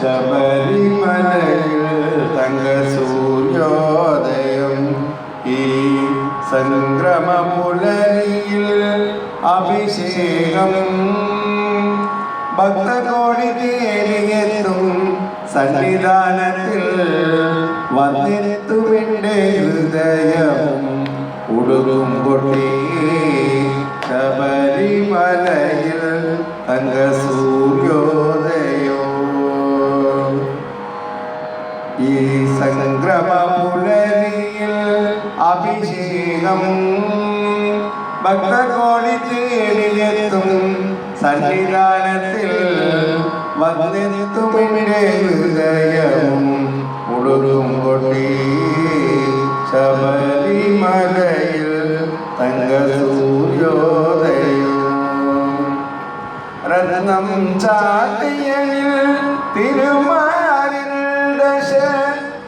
ശബരിമലയിൽ തങ്കസൂര്യോദയം ഈ സംക്രമപുലരിയിൽ അഭിഷേകം. ഭക്തകോടി തേടിയെത്തും സന്നിധാനത്തിൽ വന്നെത്തുമെന്റെ ഹൃദയം ഉടുകും കൊട്ടി ശബരിമലയിൽ തങ്ക സംക്രമപുലരിയിൽ അഭിഷേകം. ഭക്തകോടി തേടിയെത്തും സന്നിധാനത്തിൽ വന്നെത്തുമെന്റെ ഹൃദയവും കൊട്ടി ശബരിമലയിൽ തങ്ക രത്നം ചാത്തിയനിൽ ദശ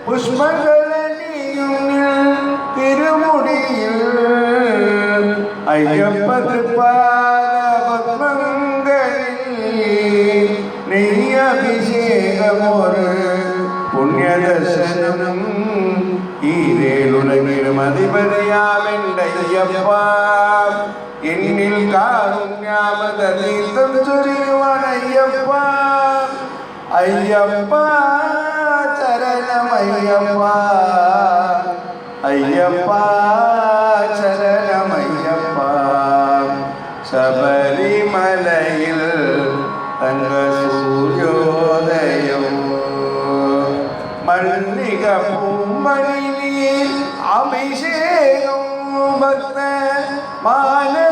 പുഷ്പകലനിയുന്നിൽ തിരുമുടിയിൽ അയ്യപ്പ തൃപ്പാദപത്മങ്ങളിൽ നെയ്യഭിഷേകമൊരു പുണ്യദർശനം. ഈരേളുലകിലും അധിപതിയാമെന്റെ അയ്യപ്പ എന്നിൽ കാരുണ്യാമത തീർത്ഥം ചൊരിയുവാൻ അയ്യപ്പ അയ്യപ്പ ചരണമയ്യപ്പ അയ്യപ്പ ചരണമയ്യപ്പ ശബരിമലയിൽ തങ്ക സൂര്യോദയം മണ്ണിക പൂമണിയിൽ അഭിഷേകം ഭക്ത മാനസ പൂന്തേനുരമാൽ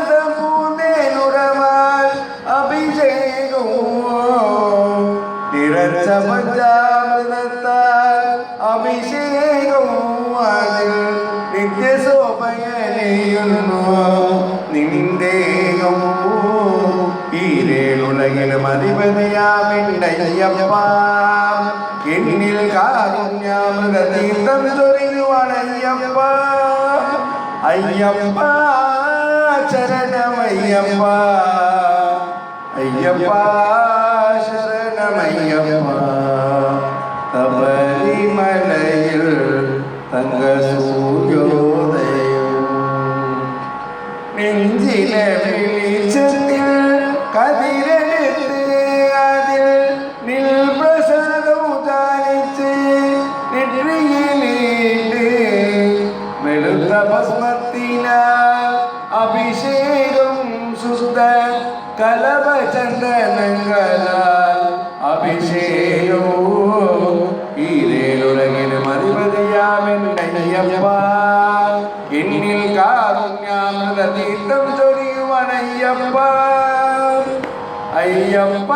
അധിപതിയാമിണ്ടയ്യപ്പ എന്നിൽ കാരുണ്യാമൃത തീർത്ഥം ചൊരിയുവാണയ്യപ്പ അയ്യപ്പ ശരണമയ്യപ്പ. അയ്യപ്പ ശരണമയ്യപ്പ തബരിമലയിൽ തങ്ക സൂര്യോദയം. നെഞ്ചിലെ നെற்றிയിലിട്ട് വെളുത്ത ഭസ്മത്തിനാൽ അഭിഷേകം ശുദ്ധ കലപചന്ദനങ്ങളാൽ അഭിഷേകവും ഈരേലുലകിലും അധിപതിയാമെന്നയ്യപ്പ എന്നിൽ കാരുണ്യാമൃത തീർത്ഥം ചൊരിയുവനയ്യപ്പ അയ്യപ്പ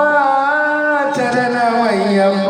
ചരണമയ്യപ്പ.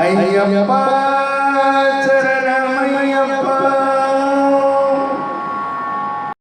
哎呀妈